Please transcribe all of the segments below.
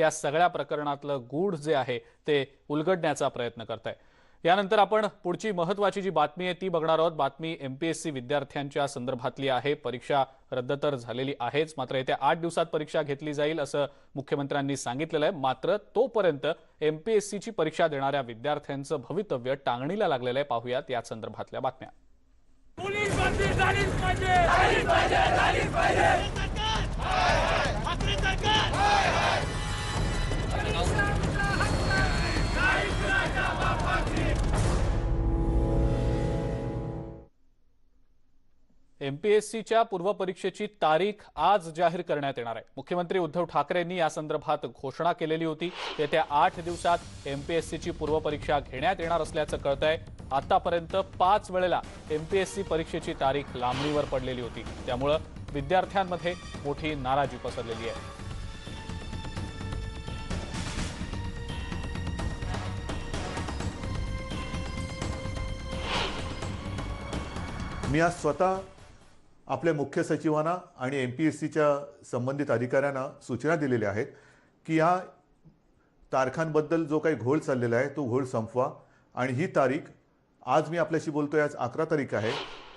या सगळ्या प्रकरणातलं गूढ जे आहे ते उलगडण्याचा प्रयत्न करत आहे यानंतर आपण पुढची महत्वाची जी बातमी आहे ती बघणार आहोत. बातमी एम पी एस सी विद्यार्थ्यांच्या संदर्भातली आहे. परीक्षा रद्द तर झालेली आहेच. मात्र येत्या आठ दिवसात परीक्षा घेतली जाईल असं मुख्यमंत्र्यांनी सांगितलेलं आहे. मात्र तोपर्यंत एम पी एस सीची परीक्षा देणाऱ्या विद्यार्थ्यांचं भवितव्य टांगणीला लागलेलं आहे. पाहूयात या संदर्भातल्या बातम्या. एमपीएससीच्या पूर्वपरीक्षेची तारीख आज जाहीर करण्यात येणार आहे. मुख्यमंत्री उद्धव ठाकरेंनी या संदर्भात घोषणा केलेली होती. येत्या आठ दिवसात एमपीएससीची पूर्वपरीक्षा घेण्यात येणार असल्याचं कळत आहे आतापर्यंत पाच वेळेला एमपीएससी परीक्षेची तारीख लांबणीवर पडलेली होती. त्यामुळं विद्यार्थ्यांमध्ये मोठी नाराजी पसरलेली आहे. मी आज स्वतः आपल्या मुख्य सचिवांना आणि एम पी एस सीच्या संबंधित अधिकाऱ्यांना सूचना दिलेल्या आहेत की या तारखांबद्दल जो काही घोळ चाललेला आहे तो घोळ संपवा. आणि ही तारीख आज मी आपल्याशी बोलतो आज अकरा तारीख आहे.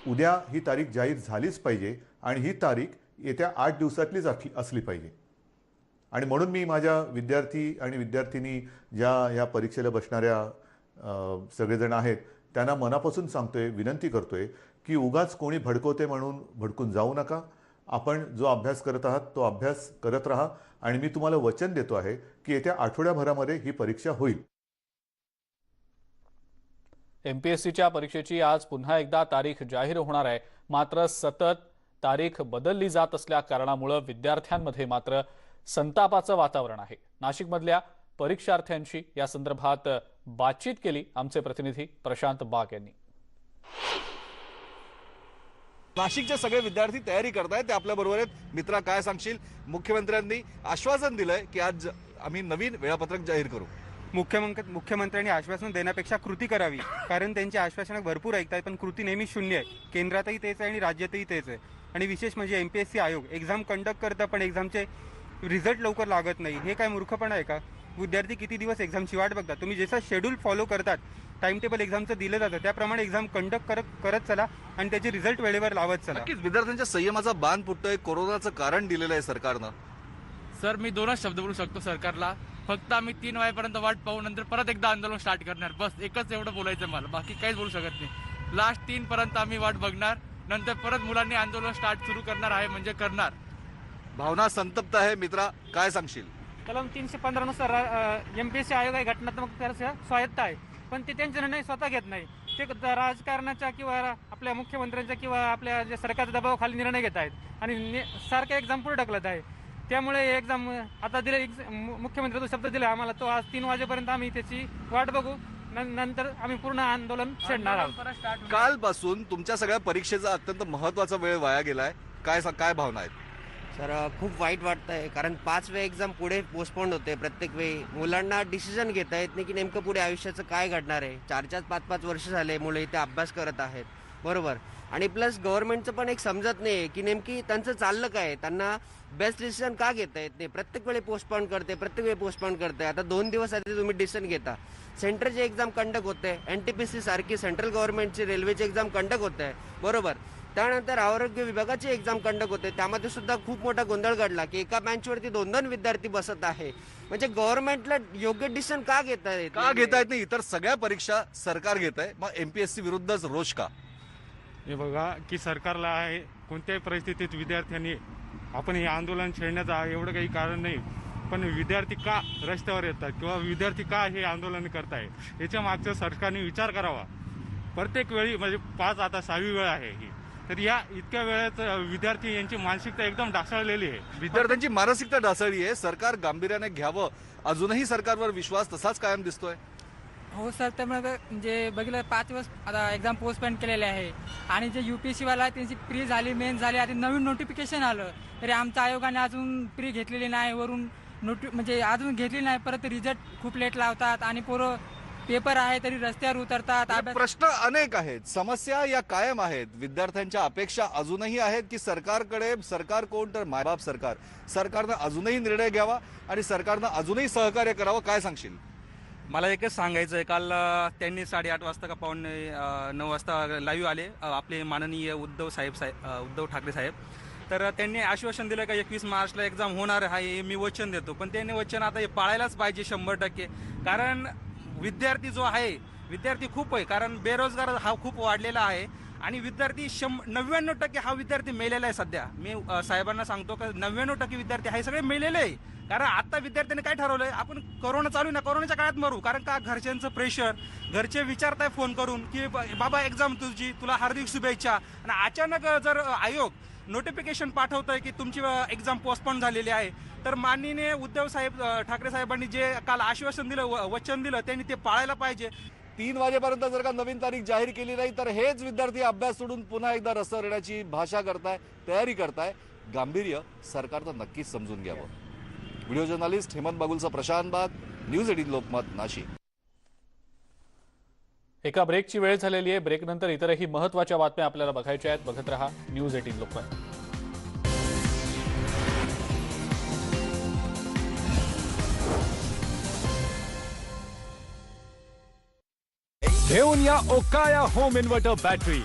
उद्या ही तारीख जाहीर झालीच पाहिजे आणि ही तारीख येत्या आठ दिवसातलीच असली असली पाहिजे. आणि म्हणून मी माझ्या विद्यार्थी आणि विद्यार्थिनी ज्या या परीक्षेला बसणाऱ्या सगळेजण आहेत त्यांना मनापासून सांगतोय विनंती करतोय की उगाच कोणी भडकवते म्हणून भडकून जाऊ नका. आपण जो अभ्यास करत आहात तो अभ्यास करत राहा आणि मी तुम्हाला वचन देतो आहे की येत्या आठवड्याभरामध्ये ही परीक्षा होईल. एमपीएससीच्या परीक्षेची आज पुन्हा एकदा तारीख जाहीर होणार आहे. मात्र सतत तारीख बदलली जात असल्या कारणामुळं विद्यार्थ्यांमध्ये मात्र संतापाचं वातावरण आहे. नाशिकमधल्या परीक्षार्थ्यांशी या संदर्भात बातचीत केली आमचे प्रतिनिधी प्रशांत बाग यांनी. नाशिकचे सगळे विद्यार्थी तयारी करतायत ते आपल्या बरोबर आहेत. मित्रा काय सांगशील? मुख्यमंत्र्यांनी आश्वासन दिलंय की आज आम्ही नवीन वेळापत्रक जाहीर करू. मुख्यमंत्री मुख्यमंत्र्यांनी आश्वासन देण्यापेक्षा कृती करावी कारण त्यांची आश्वासनं भरपूर ऐकतात पण कृती नेहमी शून्य आहे. केंद्रातही तेच आहे आणि राज्यातही तेच आहे. आणि विशेष म्हणजे एम पी एस सी आयोग एक्झाम कंडक्ट करतं पण एक्झामचे रिझल्ट लवकर लागत नाही. हे काय मूर्खपणा आहे का? विद्यार्थी किती दिवस एक्झामची वाट बघतात? तुम्ही जसं शेड्यूल फॉलो करतात टाइम टेबल एक्झामचं दिलं जातं त्याप्रमाणे एक्झाम कंडक्ट करत करत चला आणि त्याचे रिझल्ट वेळेवर लावत चला. नक्कीच विद्यार्थ्यांच्या संयमाचा बाण फुटतोय कोरोनाचं कारण दिलेलं आहे सरकारनं. सर मी दोनच शब्द बोलू शकतो सरकारला. फक्त आम्ही तीन वाजेपर्यंत वाट पाहू नंतर परत एकदा आंदोलन स्टार्ट करणार. बस एकच एवढं बोलायचं मला. बाकी काहीच बोलू शकत नाही. लास्ट तीन पर्यंत आम्ही वाट बघणार नंतर परत मुलांनी आंदोलन स्टार्ट सुरू करणार आहे म्हणजे करणार. भावना संतप्त आहे मित्रा. काय सांगशील? कलम तीनशे पंधरानुसार एम पी एस सी आयोग आहे घटनात्मक त्याचं स्वायत्त आहे. पण ते त्यांचे निर्णय स्वतः घेत नाही. ते राजकारणाच्या किंवा आपल्या मुख्यमंत्र्यांच्या किंवा आपल्या जे सरकारच्या दबावाखाली निर्णय घेत आहेत. आणि ने- सारखं एक्झाम पुढे ढकलत आहे. त्यामुळे एक्झाम आता दिले मुख्यमंत्री शब्द दिला आम्हाला तो आज तीन वाजेपर्यंत आम्ही त्याची वाट बघू. नं- नंतर आम्ही पूर्ण आंदोलन छेडणार आहोत. कालपासून तुमच्या सगळ्या परीक्षेचा अत्यंत महत्त्वाचा वेळ वाया गेलाय. काय सा- काय भावना आहेत? सर खूप वाईट वाटतंय कारण पाच वेळा एक्झाम पुढे पोस्टपोंड होते प्रत्येक वेळी. मुलांना डिसिजन घेता येत नाही की नेमकं पुढे आयुष्याचं काय घडणार आहे. चार चार पाच पाच वर्ष झाले मुलं इथे अभ्यास करत आहेत. बरोबर. आणि प्लस गव्हर्नमेंटचं पण एक समजत नाही आहे की नेमकी त्यांचं चाललं काय त्यांना बेस्ट डिसिजन का घेता येत नाही? प्रत्येक वेळी पोस्टपोन करते प्रत्येक वेळी पोस्टपोन करते. आता दोन दिवस आधी तुम्ही डिसिजन घेता. सेंटरची एक्झाम कंडक्ट होते. एन टी पी सी सारखी सेंट्रल गव्हर्नमेंटची रेल्वेची एक्झाम कंडक्ट होते. बरोबर. त्यानंतर आरोग्य विभागाची एक्झाम कंडक्ट होते. त्यामध्ये सुद्धा खूप मोठा गोंधळ घडला की एका बेंचवरती दोन दोन विद्यार्थी बसत आहे. म्हणजे गव्हर्नमेंटला योग्य डिसिजन का घेता येत का? घेता येत नाही? इतर सगळ्या परीक्षा सरकार घेत आहे. मग एमपीएससी विरुद्धच रोष का? हे बघा की सरकारला आहे कोणत्याही परिस्थितीत विद्यार्थ्यांनी आपण हे आंदोलन छेडण्याचं एवढं काही कारण नाही. पण विद्यार्थी का रस्त्यावर येतात किंवा विद्यार्थी का हे आंदोलन करताय याच्या मागचं सरकारने विचार करावा. प्रत्येक वेळी म्हणजे पाच आता सहावी वेळ आहे ही. तर या इतक्या वेळेत विद्यार्थी यांची मानसिकता एकदम ढासळलेली आहे. विद्यार्थ्यांची मानसिकता ढासळली आहे. सरकार गांभीर्याने घ्यावं. अजूनही सरकारवर विश्वास तसाच कायम दिसतोय. हो सर त्यामुळे म्हणजे बघितलं पाच दिवस आता एक्झाम पोस्टपोन केलेले आहे. आणि जे यू पी एस सीवाला आहे त्यांची प्री झाली मेन झाली आता नवीन नोटिफिकेशन आलं. तरी आमच्या आयोगाने अजून प्री घेतलेली नाही. वरून नोटि म्हणजे अजून घेतली नाही. परत रिझल्ट खूप लेट लावतात आणि पोरं पेपर आहे तरी रस्त्यावर उतरतात प्रश्न अनेक आहेत. समस्या या कायम आहेत. विद्यार्थ्यांच्या अपेक्षा अजूनही आहेत की सरकारकडे सरकार कोण तर? मायबाप सरकार. सरकारनं अजूनही निर्णय घ्यावा आणि सरकारनं अजूनही सहकार्य करावं. काय सांगशील? मला एकच सांगायचं आहे काल अ, त्यांनी साडेआठ वाजता का पावणे अ, नऊ वाजता लाईव्ह आले अ, आपले माननीय उद्धव साहेब साहेब अ, उद्धव ठाकरे साहेब. तर त्यांनी आश्वासन दिलं का एकवीस मार्चला एक्झाम होणार आहे मी वचन देतो. पण त्यांनी वचन आता हे पाळायलाच पाहिजे शंभर टक्के. कारण विद्यार्थी जो आहे विद्यार्थी खूप आहे कारण बेरोजगार हा खूप वाढलेला आहे. आणि विद्यार्थी शं नव्याण्णव टक्के हा विद्यार्थी मेलेला आहे सध्या. मी साहेबांना सांगतो का नव्याण्णव टक्के विद्यार्थी हे सगळे मेलेले आहे. कारण आता विद्यार्थ्यांनी काय ठरवलंय आपण कोरोना चालू ना कोरोनाच्या काळात मरू. कारण का घरच्यांचं प्रेशर घरचे विचारताय फोन करून की बाबा एक्झाम तुझी तुला हार्दिक शुभेच्छा. आणि अचानक जर आयोग नोटिफिकेशन पाठवतंय की तुमची एक्झाम पोस्टपोन झालेली आहे. तर माननीय उद्धव साहेब ठाकरे साहेबांनी जे काल आश्वासन दिलं व- वचन दिलं त्यांनी ते पाळायला पाहिजे. तीन वाजेपर्यंत जर का नवीन तारीख जाहीर केली नाही तर हेच विद्यार्थी अभ्यास सोडून पुन्हा एकदा रस्त्यावर येण्याची भाषा करताय तयारी करताय. गांभीर्य सरकारनं नक्कीच समजून घ्यावं. व्हिडिओ जर्नलिस्ट हेमंत बागुलचा प्रशांत बाग न्यूज एटीन लोकमत नाशिक. एका ब्रेकची वेळ झालेली आहे. ब्रेकनंतर इतरही महत्त्वाच्या बातम्या आपल्याला बघायच्या आहेत. बघत रहा न्यूज एटीन लोकमत. घेऊन या ओकाया होम इन्व्हर्टर बॅटरी.